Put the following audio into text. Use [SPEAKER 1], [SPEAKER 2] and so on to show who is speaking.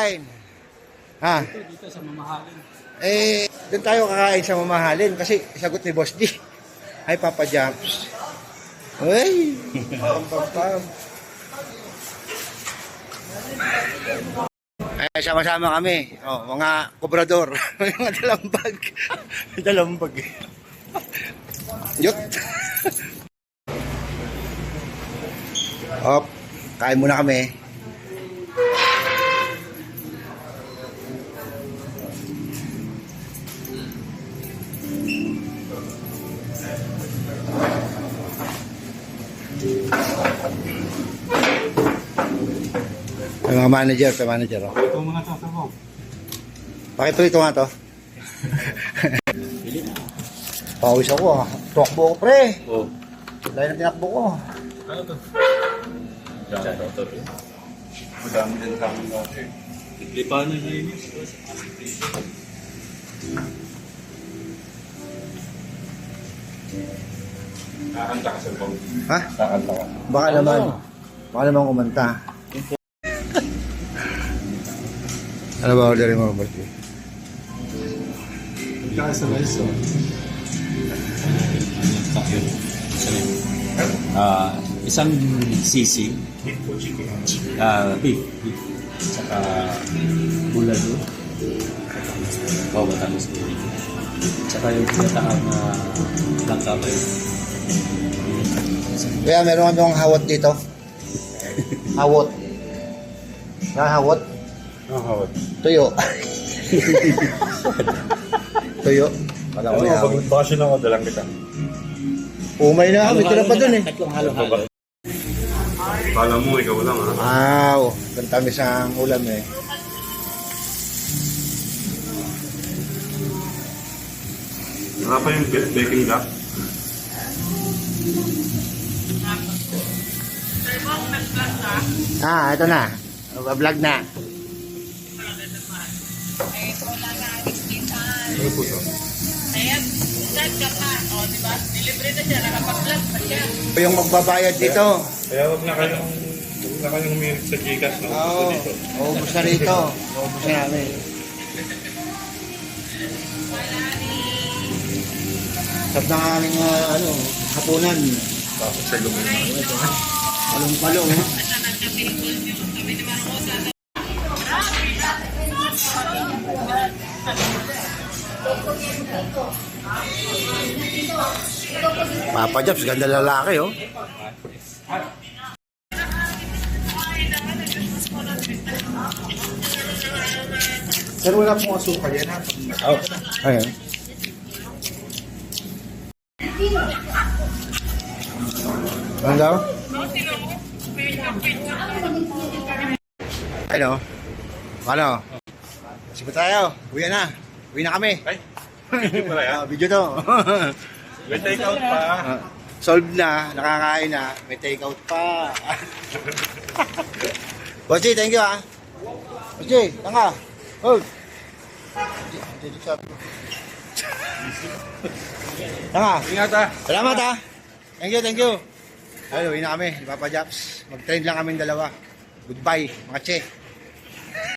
[SPEAKER 1] kakain? Ha?
[SPEAKER 2] Dito, dito sa mamahalin.
[SPEAKER 1] Eh, doon tayo kakain sa mamahalin kasi sagot ni Boss D. Hi, Papa Jumps. Uy! Pam, pam, pam. Ay, sama-sama kami. Oh, mga kobrador. Mga dalang bag. May dalang bag. Yut. Op, kain muna kami. May mga manager, may manager. Oh.
[SPEAKER 2] Ito mga sasabaw.
[SPEAKER 1] Pakiprito nga to.
[SPEAKER 2] Pili na.
[SPEAKER 1] Pawis ako ah. Tuwakbo ko pre.
[SPEAKER 2] Oh.
[SPEAKER 1] Dahil na tinakbo ko.
[SPEAKER 2] Ano to?
[SPEAKER 3] Diyan, ito rin. Madami din sa amin dati.
[SPEAKER 2] Lipanan niya yun.
[SPEAKER 3] Kakanta ka sa bang.
[SPEAKER 1] Ha?
[SPEAKER 3] Kakanta ka.
[SPEAKER 1] Baka naman. Baka naman kumanta. ano ba orderin mo, Boss?
[SPEAKER 2] Kaya sa rice, oh. Ah, isang sisi.
[SPEAKER 3] Hit po chicken.
[SPEAKER 2] Ah, beef. beef. Saka bulalo. Oh, matamis ko rin. Saka yung tinatawag na langka ba yun?
[SPEAKER 1] Kaya meron kami hawot dito. Hawot. Na hawot.
[SPEAKER 3] Ang hawat.
[SPEAKER 1] Tuyo. Tuyo. Wala ko
[SPEAKER 3] Ano,
[SPEAKER 1] may
[SPEAKER 3] pag
[SPEAKER 1] hawot.
[SPEAKER 3] bakasyon ako, dalang kita.
[SPEAKER 1] Umay na kami. Tira pa dun eh.
[SPEAKER 2] Tatlong halo-halo.
[SPEAKER 3] Kala mo, ikaw lang ha.
[SPEAKER 1] Wow. Kantamis ang ulam eh.
[SPEAKER 3] Wala pa yung ba- baking black.
[SPEAKER 1] Ah, ito na. Vlog na.
[SPEAKER 3] Ano po ito?
[SPEAKER 4] Ayan, vlog ka pa. O, di ba? Nilibre na siya, nakapag-vlog pa siya.
[SPEAKER 1] Yung magbabayad dito.
[SPEAKER 3] Kaya huwag na kayong, huwag na kayong humirit sa Gcash na
[SPEAKER 1] Oo.
[SPEAKER 3] dito.
[SPEAKER 1] Maubos na rito. Maubos na namin. Sarap na ang aming ah, ano, hapunan.
[SPEAKER 3] Tapos sa lumin na.
[SPEAKER 1] Palong-palong. eh. Papa Jobs, ganda lalaki oh.
[SPEAKER 3] Sir, wala pong asukal yan ha.
[SPEAKER 1] Ayun. Ano daw? Ano? Ano? Sige tayo. Uwi na. Uwi na kami.
[SPEAKER 3] Ay, hindi pala yan.
[SPEAKER 1] Ah, video to.
[SPEAKER 3] May take out pa.
[SPEAKER 1] Ah, Solved na. Nakakain na. May take out pa. Bossy, thank you ah. Bossy, tanga. Hold. Tanga.
[SPEAKER 3] Ingat ha.
[SPEAKER 1] Salamat ha. Thank you, thank you. Ayun, uwi na kami. Papa Japs. Mag-train lang kami dalawa. Goodbye, mga che.